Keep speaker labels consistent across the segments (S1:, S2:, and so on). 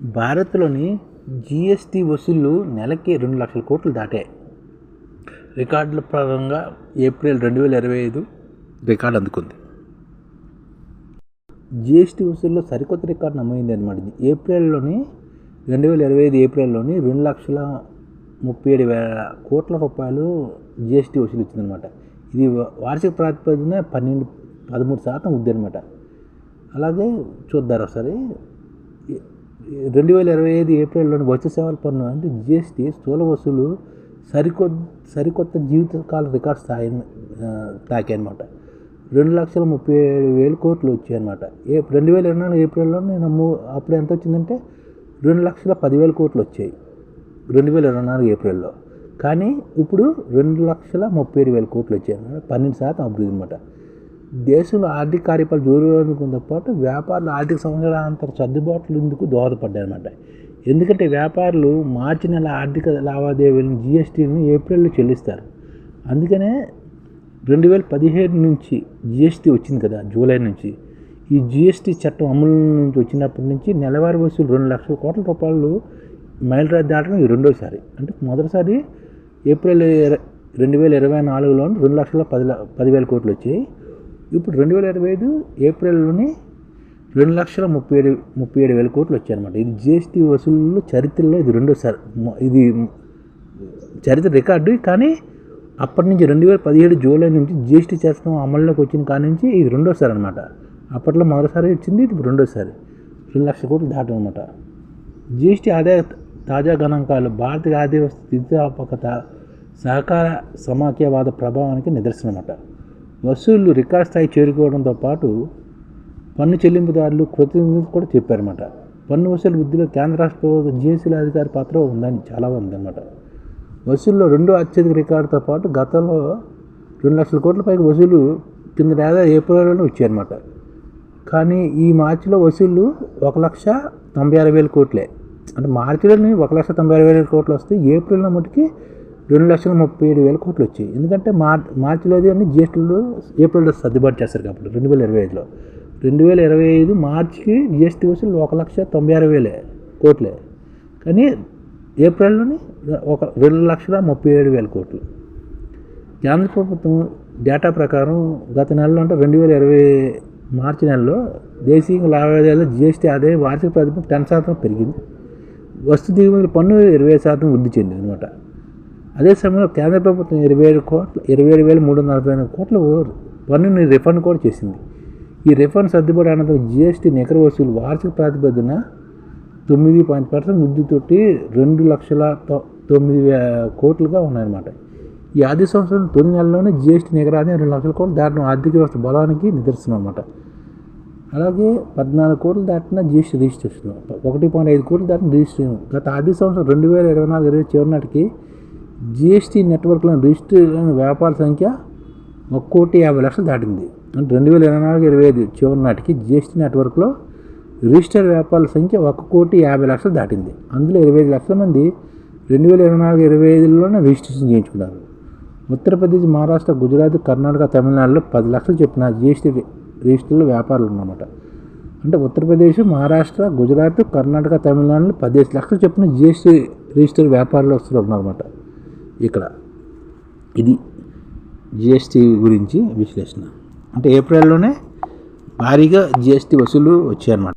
S1: భారత్లోని జీఎస్టీ వసూళ్ళు నెలకి రెండు లక్షల కోట్లు దాటాయి. రికార్డుల పరంగా ఏప్రిల్ రెండు వేల ఇరవై ఐదు రికార్డు అందుకుంది. జిఎస్టీ వసూల్లో సరికొత్త రికార్డు నమోదైంది అనమాట ఏప్రిల్లోని రెండు వేల ఇరవై ఐదు ఏప్రిల్లోని రెండు లక్షల ముప్పై ఏడు వేల కోట్ల రూపాయలు జిఎస్టీ వసూలు ఇచ్చిందనమాట ఇది వార్షిక ప్రాతిపదికన పన్నెండు పదమూడు శాతం ఉంది అనమాట అలాగే చూద్దారు ఒకసారి. రెండు వేల ఇరవై ఐదు ఏప్రిల్లోని వచ్చే సేవల పన్ను అంటే జిఎస్టీ స్థూల వసూలు సరికొత్త సరికొత్త జీవితకాల రికార్డ్ స్థాయిని తాకాయనమాట రెండు లక్షల ముప్పై ఏడు వేల కోట్లు వచ్చాయి అనమాట ఏ రెండు వేల ఇరవై నాలుగు ఏప్రిల్లో నమ్ము అప్పుడు ఎంత వచ్చిందంటే రెండు లక్షల పదివేల కోట్లు వచ్చాయి. రెండు వేల ఇరవై నాలుగు ఏప్రిల్లో. కానీ ఇప్పుడు రెండు లక్షల ముప్పై ఏడు వేల కోట్లు వచ్చాయి అనమాట పన్నెండు శాతం అభివృద్ధి అనమాట దేశంలో ఆర్థిక కార్యపాలు జోరుకుందో పాటు వ్యాపారులు ఆర్థిక సంవత్సరాంతర సర్దుబాట్లు ఇందుకు దోహదపడ్డాయన్నమాట. ఎందుకంటే వ్యాపారులు మార్చి నెల ఆర్థిక లావాదేవీలను జిఎస్టీని ఏప్రిల్లో చెల్లిస్తారు. అందుకనే రెండు వేల పదిహేడు నుంచి జిఎస్టీ వచ్చింది కదా జూలై నుంచి. ఈ జిఎస్టీ చట్టం అమలు నుంచి వచ్చినప్పటి నుంచి నెలవారీ వసూలు రెండు లక్షల కోట్ల రూపాయలు మైలురాయి దాటడం ఇది రెండోసారి. అంటే మొదటిసారి ఏప్రిల్ రెండు వేల ఇరవై నాలుగులో రెండు లక్షల పది పదివేల కోట్లు వచ్చాయి. ఇప్పుడు రెండు వేల ఇరవై ఐదు ఏప్రిల్లోని రెండు లక్షల ముప్పై ఏడు ముప్పై ఏడు వేల కోట్లు వచ్చాయన్నమాట. ఇది జిఎస్టీ వసూలు చరిత్రలో ఇది రెండోసారి ఇది చరిత్ర రికార్డు కానీ అప్పటి నుంచి రెండు వేల పదిహేడు జూలై నుంచి జిఎస్టీ చట్టం అమల్లోకి వచ్చిన కాడి నుంచి ఇది రెండోసారి అనమాట అప్పట్లో మొదటిసారి వచ్చింది ఇది రెండోసారి రెండు లక్షల కోట్లు దాటం అనమాట జిఎస్టీ ఆదాయ తాజా గణాంకాలు భారతీయ ఆదాయ స్థితిస్థాపకత సహకార సమాఖ్యవాద ప్రభావానికి నిదర్శనం అన్నమాట వసూళ్ళు రికార్డ్ స్థాయి చేరుకోవడంతో పాటు పన్ను చెల్లింపుదారులు కృతజ్ఞతలు కూడా చెప్పారన్నమాట. పన్ను వసూలు వృద్ధిలో కేంద్ర రాష్ట్ర ప్రభుత్వ జిఎస్టీల అధికారి పాత్ర ఉందని చాలా ఉందన్నమాట. వసూల్లో రెండో అత్యధిక రికార్డుతో పాటు గతంలో రెండు లక్షల కోట్ల పైకి వసూలు కింద ఏడాది ఏప్రిల్లోనే వచ్చాయన్నమాట. కానీ ఈ మార్చిలో వసూళ్ళు ఒక లక్ష తొంభై ఆరు వేల కోట్లే. అంటే మార్చిలోని ఒక లక్ష తొంభై ఆరు వేల కోట్లు వస్తే ఏప్రిల్లో మటుకి రెండు లక్షల ముప్పై ఏడు వేల కోట్లు వచ్చాయి ఎందుకంటే మార్ మార్చిలోది అన్ని జిఎస్టీలో ఏప్రిల్లో సర్దుబాటు చేస్తారు కాబట్టి రెండు వేల ఇరవై ఐదులో. రెండు వేల ఇరవై ఐదు మార్చికి జిఎస్టీ వసూలు ఒక లక్ష తొంభై ఆరు వేలే కోట్లే. కానీ ఏప్రిల్లోని ఒక రెండు లక్షల ముప్పై ఏడు వేల కోట్లు. కేంద్ర ప్రభుత్వం డేటా ప్రకారం గత నెలలో అంటే రెండు వేల ఇరవై మార్చి నెలలో దేశీయ లావాదేవీలో జిఎస్టీ ఆదాయం వార్షిక ప్రాతిపదికన టెన్ శాతం పెరిగింది. వస్తు దిగుమతుల పన్ను ఇరవై శాతం వృద్ధి చెందింది అనమాట అదే సమయంలో కేంద్ర ప్రభుత్వం ఇరవై ఏడు కోట్లు ఇరవై ఏడు వేల మూడు వందల నలభై ఎనిమిది కోట్లు పన్నుని రిఫండ్ కూడా చేసింది. ఈ రిఫండ్ సర్దుబాటు అనంతరం జిఎస్టీ నికర వసూలు వార్షిక ప్రాతిపదికన తొమ్మిది పాయింట్ పర్సెంట్ వృద్ధితోటి రెండు లక్షల తొమ్మిది కోట్లుగా ఉన్నాయన్నమాట. ఈ ఆర్థిక సంవత్సరం తొలి నెలలోనే జిఎస్టీ నిగరాన్ని రెండు లక్షల కోట్లు దాటిన ఆర్థిక వ్యవస్థ బలానికి నిదర్శనం అనమాట అలాగే పద్నాలుగు కోట్లు దాటిన జిఎస్టీ రిజిస్ట్రేషన్. ఒకటి పాయింట్ ఐదు కోట్లు దాటిన రిజిస్ట్రేషన్. గత ఆర్థిక సంవత్సరం రెండు వేల ఇరవై నాలుగు ఇరవై చివరి నాటికి జిఎస్టీ నెట్వర్క్లో రిజిస్టర్ వ్యాపార సంఖ్య ఒక కోటి యాభై లక్షలు దాటింది. అంటే రెండు వేల ఇరవై నాలుగు ఇరవై ఐదు చివరి నాటికి జిఎస్టీ నెట్వర్క్లో రిజిస్టర్ వ్యాపారాల సంఖ్య ఒక కోటి యాభై లక్షలు దాటింది. అందులో ఇరవై ఐదు లక్షల మంది రెండు వేల ఇరవై నాలుగు ఇరవై ఐదులోనే రిజిస్ట్రేషన్ చేయించుకున్నారు. ఉత్తరప్రదేశ్ మహారాష్ట్ర గుజరాత్ కర్ణాటక తమిళనాడులో పది లక్షలు చెప్పిన జిఎస్టీ రిజిస్టర్లు వ్యాపారాలు ఉన్నమాట అంటే ఉత్తరప్రదేశ్ మహారాష్ట్ర గుజరాత్ కర్ణాటక తమిళనాడులో పదిహేను లక్షలు చెప్పిన జిఎస్టీ రిజిస్టర్ వ్యాపారులు వస్తున్నారన్నమాట ఇక్కడ. ఇది జిఎస్టీ గురించి విశ్లేషణ. అంటే ఏప్రిల్లోనే భారీగా జిఎస్టీ వసూలు వచ్చాయన్నమాట.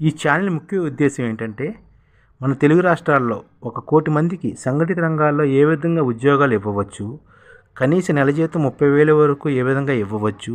S1: ఈ ఛానల్ ముఖ్య ఉద్దేశం ఏంటంటే మన తెలుగు రాష్ట్రాల్లో ఒక కోటి మందికి సంఘటిత రంగాల్లో ఏ విధంగా ఉద్యోగాలు ఇవ్వవచ్చు కనీస నెల జీతం ముప్పై వేల వరకు ఏ విధంగా ఇవ్వవచ్చు